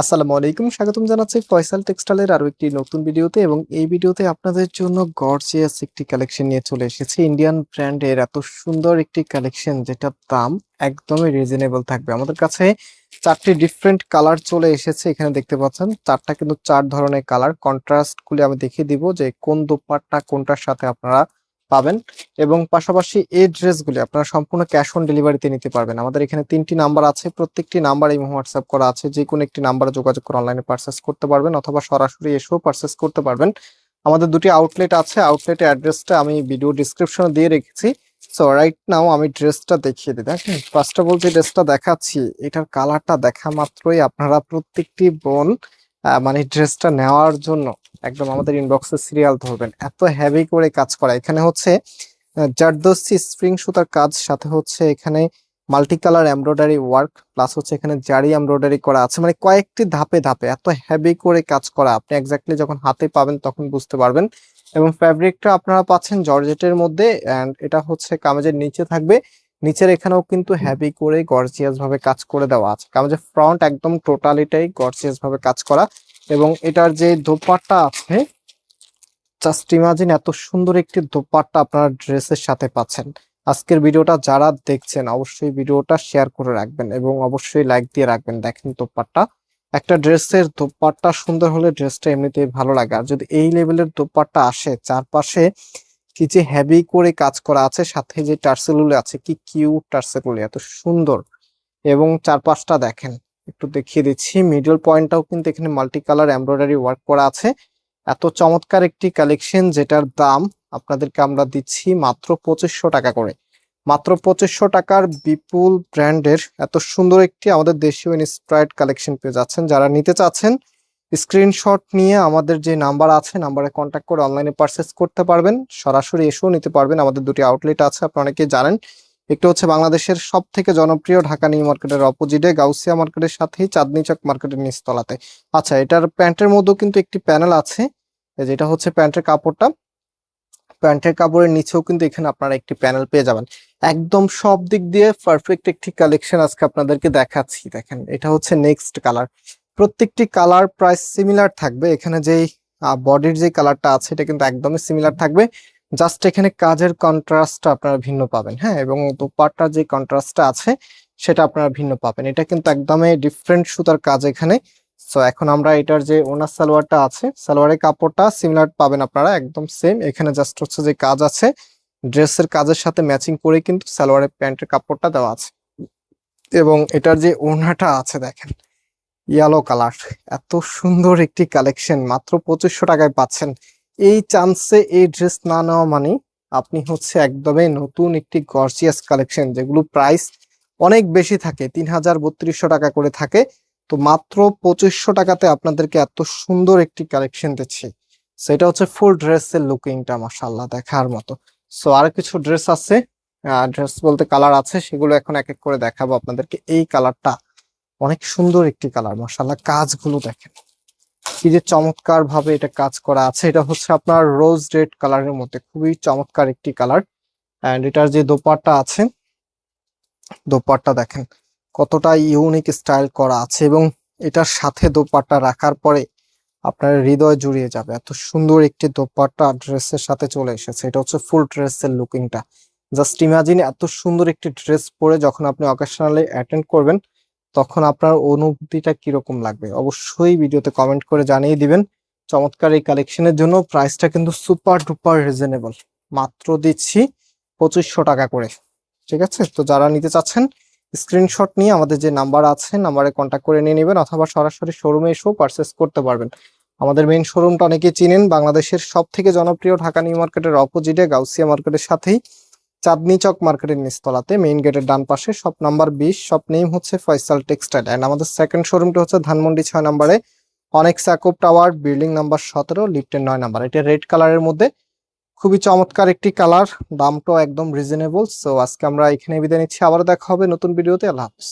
আসসালামু আলাইকুম, স্বাগতম জানাচ্ছি ফয়সাল টেক্সটাইলের আরও একটি নতুন ভিডিওতে এবং এই ভিডিওতে আপনাদের জন্য গর্জিয়াস একটি কালেকশন নিয়ে চলে এসেছি। ইন্ডিয়ান ব্র্যান্ডের এত সুন্দর একটি কালেকশন যেটার দাম একদমই রিজনেবল থাকবে। আমাদের কাছে চারটি ডিফারেন্ট কালার চলে এসেছে, এখানে দেখতে পাচ্ছেন। চারটা কিন্তু চার ধরনের কালার কন্ট্রাস্ট গুলি আমি দেখিয়ে দিব যে কোন দোপাট্টা কোনটার সাথে আপনারা পাবেন এবং পাশাপাশি এই ড্রেসগুলি আপনারা সম্পূর্ণ ক্যাশ অন ডেলিভারিতে নিতে পারবেন। আমাদের এখানে তিনটি নাম্বার আছে, প্রত্যেকটি নাম্বার এই হোয়াটসঅ্যাপ করা আছে যে কোনো একটি নাম্বারে যোগাযোগ করে অনলাইনে পারচেস করতে পারবেন অথবা সরাসরি এসেও পারচেস করতে পারবেন। আমাদের দুটি আউটলেট আছে আউটলেটের অ্যাড্রেসটা আমি ভিডিও ডিসক্রিপশনে দিয়ে রেখেছি। সো রাইট নাও আমি ড্রেসটা দেখিয়ে দিই। দেখেন ফার্স্ট অফ অল যে ড্রেসটা দেখাচ্ছি, এটার কালারটা দেখা মাত্রই আপনারা প্রত্যেকটি বোন মানে ড্রেসটা নেওয়ার জন্য একদম আমাদের ইনবক্সে সিরিয়াল ধরবেন। এত হ্যাভি করে কাজ করা। এখানে হচ্ছে জারদস্তি স্প্রিং সুতার কাজ, সাথে হচ্ছে এখানে multi colour embroidery work plus হচ্ছে এখানে জারি এমব্রয়ডারি করা আছে। মানে কয়েকটি ধাপে ধাপে এত হ্যাভি করে কাজ করা। আপনি এক্স্যাক্টলি যখন হাতে পাবেন তখন বুঝতে পারবেন। এবং ফ্যাব্রিকটা আপনারা পাচ্ছেন জর্জেটের মধ্যে এন্ড এটা হচ্ছে কামেজের নিচে থাকবে। নিচের এখানেও কিন্তু হ্যাভি করে গর্জিয়াস ভাবে কাজ করে দেওয়া আছে। কারণ যে ফ্রন্ট একদম টোটালিটাই গর্জিয়াস ভাবে কাজ করা এবং এটার যে দোপাট্টা আছে জাস্ট ইমাজিন এত সুন্দর একটি দোপাট্টা আপনারা ড্রেসের সাথে পাচ্ছেন। আজকের ভিডিওটা যারা দেখছেন অবশ্যই ভিডিওটা শেয়ার করে রাখবেন এবং অবশ্যই লাইক দিয়ে রাখবেন। দেখেন দোপাট্টা। একটা ড্রেসের দোপাট্টা সুন্দর হলে ড্রেসটা এমনিতেই ভালো লাগে। আর যদি এই লেভেলের দোপাট্টা আসে চারপাশে কি যে হেভি করে কাজ করা আছে, সাথে যে টার্সেলগুলি আছে, কি কিউট টার্সেলগুলি এত সুন্দর। এবং চারপাশটা দেখেন, একটু দেখিয়ে দিচ্ছি। মিডল পয়েন্টটাও কিন্তু এখানে মাল্টি কালার এমব্রয়ডারি ওয়ার্ক করা আছে। এত চমৎকার একটি কালেকশন যেটার দাম আপনাদেরকে আমরা দিচ্ছি মাত্র পঁচিশশো টাকা করে। মাত্র পঁচিশশো টাকার বিপুল ব্র্যান্ডের এত সুন্দর একটি আমাদের দেশীয় ইনস্প্রাইড কালেকশন পেয়ে যাচ্ছেন। যারা নিতে চাচ্ছেন স্ক্রিনশট নিয়ে আমাদের যে নাম্বার আছে, নাম্বারে কন্ট্যাক্ট করে অনলাইনে পারচেস করতে পারবেন। সরাসরি এসেও নিতে পারবেন। আমাদের দুটি আউটলেট আছে আপনি অনেকেই জানেন। একটি হচ্ছে বাংলাদেশের সব থেকে জনপ্রিয় ঢাকা নিউ মার্কেটের অপোজিটে গাউসিয়া মার্কেটের সাথেই চাঁদনি চক মার্কেটের নিচতলাতে। আচ্ছা এটার প্যান্টের মধ্যেও কিন্তু একটি প্যানেল আছে যেটা হচ্ছে প্যান্টের কাপড়টা। প্যান্টের কাপড়ের নিচেও কিন্তু এখানে আপনারা একটি প্যানেল পেয়ে যাবেন। একদম সব দিক দিয়ে পারফেক্ট একটি কালেকশন আজকে আপনাদেরকে দেখাচ্ছি। দেখেন, এটা হচ্ছে নেক্সট কালার প্রত্যেকটি কালার প্রায় সিমিলার থাকবে। এখানে যেই বডির যে কালারটা আছে, এটা কিন্তু একদমই সিমিলার থাকবে। জাস্ট এখানে কাজের কন্ট্রাস্টটা আপনারা ভিন্ন পাবেন হ্যাঁ? এবং দোপাট্টার যে কন্ট্রাস্টটা আছে, সেটা আপনারা ভিন্ন পাবেন। এটা কিন্তু একদমই ডিফারেন্ট সুতার কাজ এখানে। সো এখন আমরা এটার যে ওনার সালোয়ারটা আছে, সালোয়ারের কাপড়টা সিমিলার পাবেন আপনারা, একদম সেম এখানে জাস্ট হচ্ছে যে কাজ আছে, ড্রেসের কাজের সাথে ম্যাচিং করে কিন্তু সালোয়ারের প্যান্টের কাপড়টা দেওয়া আছে। এবং এটার যে ওড়নাটা আছে, দেখেন ইয়েলো কালার এত সুন্দর একটি কালেকশন মাত্র পঁচিশশো টাকায় পাচ্ছেন। এই চান্সে এই ড্রেস না নেওয়া মানে আপনি হচ্ছে একদমই নতুন একটি গর্জিয়াস কালেকশন যেগুলো প্রাইস অনেক বেশি থাকে, তিন হাজার বত্রিশশো টাকা করে থাকে। তো মাত্র পঁচিশশো টাকাতে আপনাদেরকে এত সুন্দর একটি কালেকশন দিচ্ছি। সেটা হচ্ছে ফুল ড্রেসের লুকিংটা মাসাল্লাহ দেখার মতো। সো আর কিছু ড্রেস আছে। ড্রেস বলতে কালার আছে, সেগুলো এখন এক এক করে দেখাবো আপনাদেরকে। এই কালারটা অনেক সুন্দর একটি কালার মাসাল্লাহ কাজগুলো দেখেন। কি যে চমৎকার ভাবে এটা কাজ করা আছে, এটা হচ্ছে আপনার রোজ রেড কালারের মধ্যে, খুবই চমৎকার একটি কালার এন্ড এটার যে দোপাট্টা আছে, দোপাট্টা দেখেন, কতটা ইউনিক স্টাইল করা আছে এবং এটার সাথে দোপাট্টা রাখার পরে আপনার হৃদয় জুড়িয়ে যাবে। এত সুন্দর একটি দোপাট্টা ড্রেসের সাথে চলে এসেছে, এটা হচ্ছে ফুল ড্রেসের লুকিংটা জাস্ট ইমাজিন এত সুন্দর একটি ড্রেস পরে যখন আপনি অকেশনালি অ্যাটেন্ড করবেন তখন আপনার অনুভূতিটা কীরকম লাগবে? অবশ্যই ভিডিওতে কমেন্ট করে জানিয়ে দিবেন। চমৎকার এই কালেকশনের জন্য প্রাইসটা কিন্তু সুপার ডুপার রিজনেবল মাত্র দিচ্ছি পঁচিশশো টাকা করে। ঠিক আছে? তো যারা নিতে চাচ্ছেন স্ক্রিনশট নিয়ে আমাদের যে নাম্বার আছে নাম্বারে কন্ট্যাক্ট করে নিয়ে নেবেন অথবা সরাসরি শোরুমে এসেও পারচেস করতে পারবেন। আমাদের মেইন শোরুমটা অনেকেই চিনেন, বাংলাদেশের সব থেকে জনপ্রিয় ঢাকা নিউ মার্কেটের অপোজিটে গাউসিয়া মার্কেটের সাথেই। চাঁদনি চক মার্কেটের নিচতলাতে মেইন গেটের ডান পাশে শপ নাম্বার বিশ শপ নেম হচ্ছে ফয়সাল টেক্সটাইল অ্যান্ড আমাদের সেকেন্ড শোরুমটা হচ্ছে ধানমন্ডি ছয় নম্বরে। অনেক স্যাকোপ টাওয়ার বিল্ডিং নাম্বার সতেরো লিফটের নয় নাম্বার। এটা রেড কালারের মধ্যে। খুবই চমৎকার একটি কালার দামটাও একদম রিজনেবল সো আজকে আমরা এখানে বিদায় নিচ্ছি। আবার দেখা হবে নতুন ভিডিওতে আল্লাহ হাফিজ।